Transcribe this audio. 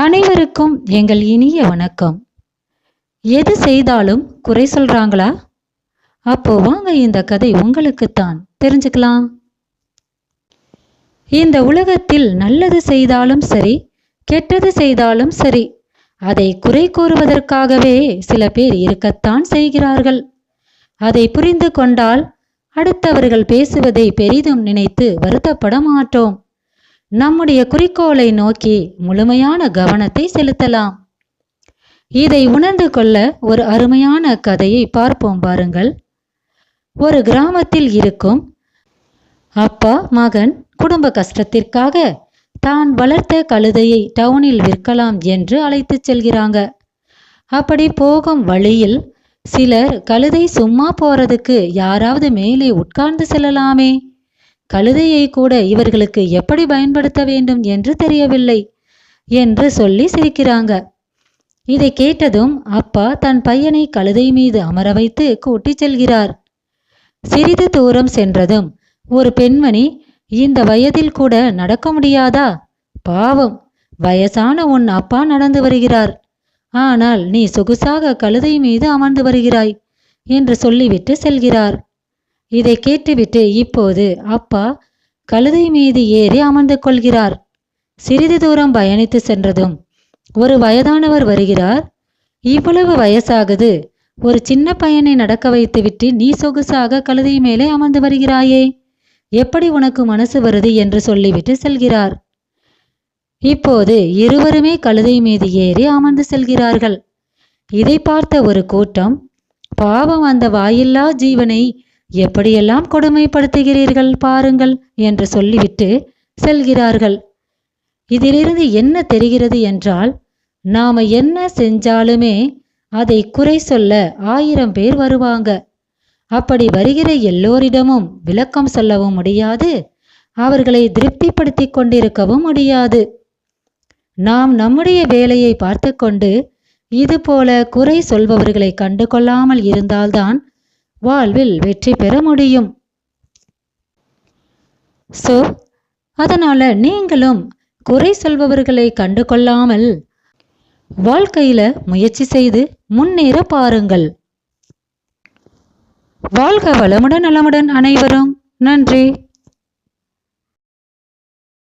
அனைவருக்கும் எங்கள் இனிய வணக்கம். எது செய்தாலும் குறை சொல்றாங்களா? அப்போ வாங்க இந்த கதை உங்களுக்குத்தான் தெரிஞ்சுக்கலாம். இந்த உலகத்தில் நல்லது செய்தாலும் சரி கெட்டது செய்தாலும் சரி அதை குறை கூறுவதற்காகவே சில பேர் இருக்கத்தான் செய்கிறார்கள். அதை புரிந்து கொண்டால் அடுத்தவர்கள் பேசுவதை பெரிதும் நினைத்து வருத்தப்பட மாட்டோம் நம்முடைய குறிக்கோளை நோக்கி முழுமையான கவனத்தை செலுத்தலாம். இதை உணர்ந்து கொள்ள ஒரு அருமையான கதையை பார்ப்போம் பாருங்கள். ஒரு கிராமத்தில் இருக்கும் அப்பா மகன் குடும்ப கஷ்டத்திற்காக தான் வளர்த்த கழுதையை டவுனில் விற்கலாம் என்று அழைத்துச் செல்கிறாங்க. அப்படி போகும் வழியில் சிலர் கழுதை சும்மா போறதுக்கு யாராவது மேலே உட்கார்ந்து செல்லலாமே. கழுதையை கூட இவர்களுக்கு எப்படி பயன்படுத்த வேண்டும் என்று தெரியவில்லை என்று சொல்லி சிரிக்கிறாங்க. இதை கேட்டதும் அப்பா தன் பையனை கழுதை மீது அமர வைத்து கூட்டிச் செல்கிறார். சிறிது தூரம் சென்றதும் ஒரு பெண்மணி இந்த வயதில் கூட நடக்க முடியாதா? பாவம் வயசான உன் அப்பா நடந்து வருகிறார். ஆனால் நீ சொகுசாக கழுதை மீது அமர்ந்து வருகிறாய் என்று சொல்லிவிட்டு செல்கிறார். இதை கேட்டுவிட்டு இப்போது அப்பா கழுதை மீது ஏறி அமர்ந்து கொள்கிறார். சிறிது தூரம் பயணித்து சென்றதும் ஒரு வயதானவர் வருகிறார். இவ்வளவு வயசாகுது. ஒரு சின்ன பையனை நடக்க வைத்துவிட்டு நீ சொகுசாக கழுதை மேலே அமர்ந்து வருகிறாயே. எப்படி உனக்கு மனசு வருது என்று சொல்லிவிட்டு செல்கிறார். இப்போது இருவருமே கழுதை மீது ஏறி அமர்ந்து செல்கிறார்கள். இதை பார்த்த ஒரு கூட்டம் பாவம் அந்த வாயில்லா ஜீவனை எப்படியெல்லாம் கொடுமைப்படுத்துகிறீர்கள் பாருங்கள் என்று சொல்லிவிட்டு செல்கிறார்கள். இதிலிருந்து என்ன தெரிகிறது என்றால் நாம என்ன செஞ்சாலுமே அதை குறை சொல்ல ஆயிரம் பேர் வருவாங்க. அப்படி வருகிற எல்லோரிடமும் விளக்கம் சொல்லவும் முடியாது. அவர்களை திருப்திப்படுத்தி கொண்டிருக்கவும் முடியாது. நாம் நம்முடைய வேலையை பார்த்து கொண்டு இதுபோல குறை சொல்பவர்களை கண்டு கொள்ளாமல் இருந்தால்தான் வாழ்வில் வெற்றி பெற முடியும். ஸோ அதனால நீங்களும் குறை சொல்பவர்களை கண்டு கொள்ளாமல் வாழ்க்கையில முயற்சி செய்து முன்னேற பாருங்கள். வாழ்க வளமுடன் நலமுடன் அனைவரும். நன்றி.